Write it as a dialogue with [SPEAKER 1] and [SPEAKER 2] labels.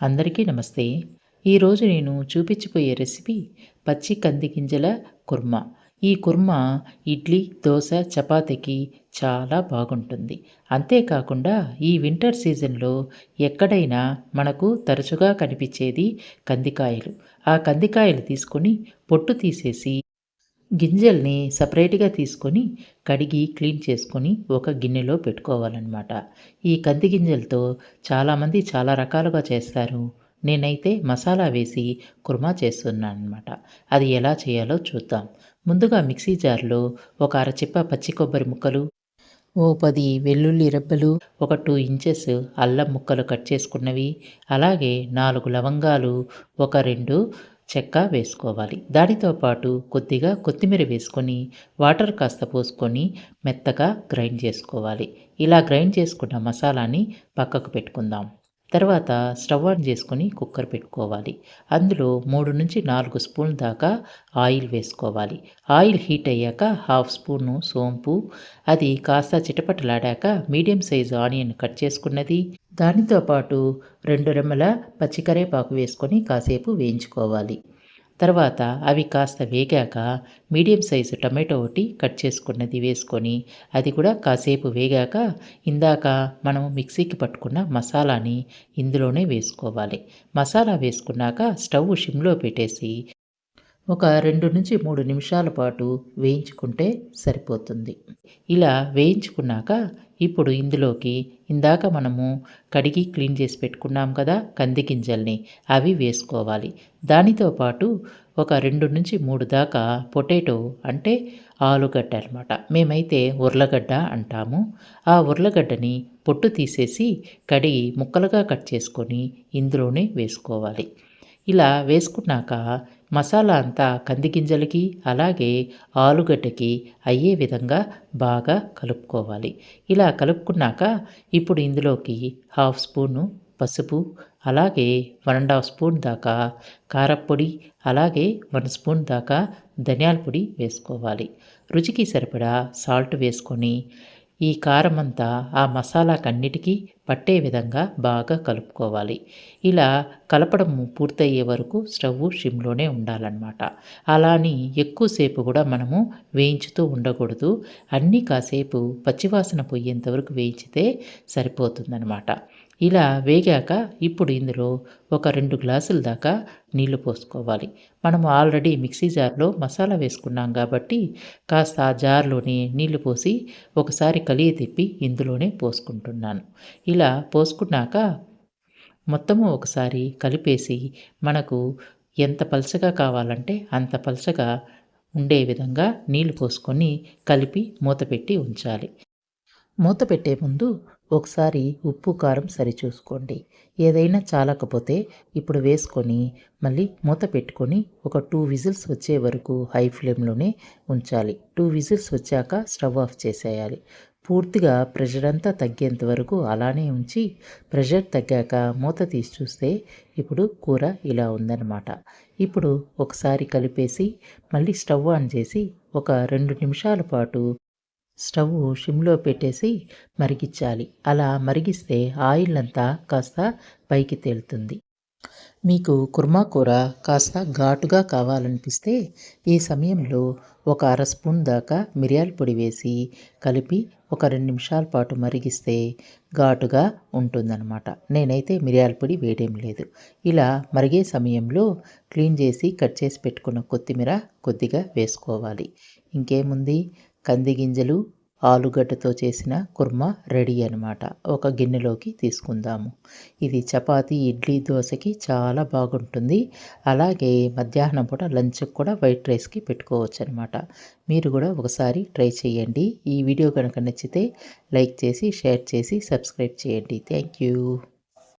[SPEAKER 1] అందరికీ నమస్తే. ఈరోజు నేను చూపించిపోయే రెసిపీ పచ్చి కంది గింజల కుర్మా. ఈ కుర్మా ఇడ్లీ దోశ చపాతీకి చాలా బాగుంటుంది. అంతేకాకుండా ఈ వింటర్ సీజన్లో ఎక్కడైనా మనకు తరచుగా కనిపించేది కందికాయలు. ఆ కందికాయలు తీసుకొని పొట్టు తీసేసి గింజల్ని సపరేట్గా తీసుకొని కడిగి క్లీన్ చేసుకొని ఒక గిన్నెలో పెట్టుకోవాలన్నమాట. ఈ కంది గింజలతో చాలామంది చాలా రకాలుగా చేస్తారు. నేనైతే మసాలా వేసి కుర్మా చేస్తున్నాను అనమాట అది ఎలా చేయాలో చూద్దాం. ముందుగా మిక్సీ జార్లో ఒక అరచిప్ప పచ్చి కొబ్బరి ముక్కలు ఓ పది వెల్లుల్లి రెబ్బలు ఒక టూ ఇంచెస్ అల్లం ముక్కలు కట్ చేసుకున్నవి అలాగే నాలుగు లవంగాలు ఒక రెండు చెక్క వేసుకోవాలి. దానితో పాటు కొద్దిగా కొత్తిమీర వేసుకొని వాటర్ కాస్త పోసుకొని మెత్తగా గ్రైండ్ చేసుకోవాలి. ఇలా గ్రైండ్ చేసుకున్న మసాలాని పక్కకు పెట్టుకుందాం. తర్వాత స్టవ్ ఆన్ చేసుకొని కుక్కర్ పెట్టుకోవాలి. అందులో మూడు నుంచి నాలుగు స్పూన్ దాకా ఆయిల్ వేసుకోవాలి. ఆయిల్ హీట్ అయ్యాక హాఫ్ స్పూను సోంపు అది కాస్త చిటపటలాడాక మీడియం సైజు ఆనియన్ కట్ చేసుకున్నది. దానితో పాటు రెండు రెమ్మల పచ్చికరేపాకు వేసుకొని కాసేపు వేయించుకోవాలి. తర్వాత అవి కాస్త వేగాక మీడియం సైజు టమాటో ఒకటి కట్ చేసుకున్నది వేసుకొని అది కూడా కాసేపు వేగాక ఇందాక మనం మిక్సీకి పట్టుకున్న మసాలాని ఇందులోనే వేసుకోవాలి. మసాలా వేసుకున్నాక స్టవ్ షిమ్లో పెట్టేసి ఒక రెండు నుంచి మూడు నిమిషాల పాటు వేయించుకుంటే సరిపోతుంది. ఇలా వేయించుకున్నాక ఇప్పుడు ఇందులోకి ఇందాక మనము కడిగి క్లీన్ చేసి పెట్టుకున్నాం కదా కంది గింజల్ని అవి వేసుకోవాలి. దానితో పాటు ఒక రెండు నుంచి మూడు దాకా పొటాటో అంటే ఆలుగడ్డ అనమాట మేమైతే ఉర్లగడ్డ అంటాము. ఆ ఉర్లగడ్డని పొట్టు తీసేసి కడిగి ముక్కలుగా కట్ చేసుకొని ఇందులోనే వేసుకోవాలి. ఇలా వేసుకున్నాక మసాలా అంతా కంది గింజలకి అలాగే ఆలుగడ్డకి అయ్యే విధంగా బాగా కలుపుకోవాలి. ఇలా కలుపుకున్నాక ఇప్పుడు ఇందులోకి హాఫ్ స్పూను పసుపు అలాగే వన్ అండ్ హాఫ్ స్పూన్ దాకా కారప్పొడి అలాగే వన్ స్పూన్ దాకా ధనియాల పొడి వేసుకోవాలి. రుచికి సరిపడా సాల్ట్ వేసుకొని ఈ కారమంతా ఆ ఆ మసాలాకన్నిటికీ పట్టే విధంగా బాగా కలుపుకోవాలి. ఇలా కలపడం పూర్తయ్యే వరకు స్టవ్ షిమ్లోనే ఉండాలన్నమాట. అలాని ఎక్కువసేపు కూడా మనము వేయించుతూ ఉండకూడదు. అన్నీ కాసేపు పచ్చివాసన పోయేంతవరకు వేయించితే సరిపోతుందన్నమాట. ఇలా వేగాక ఇప్పుడు ఇందులో ఒక రెండు గ్లాసుల దాకా నీళ్ళు పోసుకోవాలి. మనం ఆల్రెడీ మిక్సీ జార్లో మసాలా వేసుకున్నాం కాబట్టి కాస్త ఆ జార్లోనే నీళ్ళు పోసి ఒకసారి కలిగి తిప్పి ఇందులోనే పోసుకుంటున్నాను. ఇలా పోసుకున్నాక మొత్తము ఒకసారి కలిపేసి మనకు ఎంత పలచగా కావాలంటే అంత పలచగా ఉండే విధంగా నీళ్ళు పోసుకొని కలిపి మూత పెట్టి ఉంచాలి. మూత పెట్టే ముందు ఒకసారి ఉప్పు కారం సరిచూసుకోండి. ఏదైనా చాలకపోతే ఇప్పుడు వేసుకొని మళ్ళీ మూత పెట్టుకొని ఒక టూ విజిల్స్ వచ్చే వరకు హై ఫ్లేమ్లోనే ఉంచాలి. టూ విజిల్స్ వచ్చాక స్టవ్ ఆఫ్ చేసేయాలి. పూర్తిగా ప్రెషర్ అంతా తగ్గేంత వరకు అలానే ఉంచి ప్రెషర్ తగ్గాక మూత తీసి చూస్తే ఇప్పుడు కూర ఇలా ఉందన్నమాట. ఇప్పుడు ఒకసారి కలిపేసి మళ్ళీ స్టవ్ ఆన్ చేసి ఒక రెండు నిమిషాల పాటు స్టవ్ షిమ్లో పెట్టేసి మరిగించాలి. అలా మరిగిస్తే ఆయిల్ అంతా కాస్త పైకి తేలుతుంది. మీకు కుర్మా కూర కాస్త ఘాటుగా కావాలనిపిస్తే ఈ సమయంలో ఒక అర స్పూన్ దాకా మిరియాల పొడి వేసి కలిపి ఒక రెండు నిమిషాల పాటు మరిగిస్తే ఘాటుగా ఉంటుందన్నమాట. నేనైతే మిరియాల పొడి వేయడం లేదు. ఇలా మరిగే సమయంలో క్లీన్ చేసి కట్ చేసి పెట్టుకున్న కొత్తిమీర కొద్దిగా వేసుకోవాలి. ఇంకేముంది? కంది గింజలు ఆలుగడ్డతో చేసిన కుర్మా రెడీ అనమాట ఒక గిన్నెలోకి తీసుకుందాము. ఇది చపాతీ ఇడ్లీ దోశకి చాలా బాగుంటుంది. అలాగే మధ్యాహ్నం పూట లంచ్కి కూడా వైట్ రైస్కి పెట్టుకోవచ్చు అనమాట మీరు కూడా ఒకసారి ట్రై చేయండి. ఈ వీడియో కనుక నచ్చితే లైక్ చేసి షేర్ చేసి సబ్స్క్రైబ్ చేయండి. Thank you.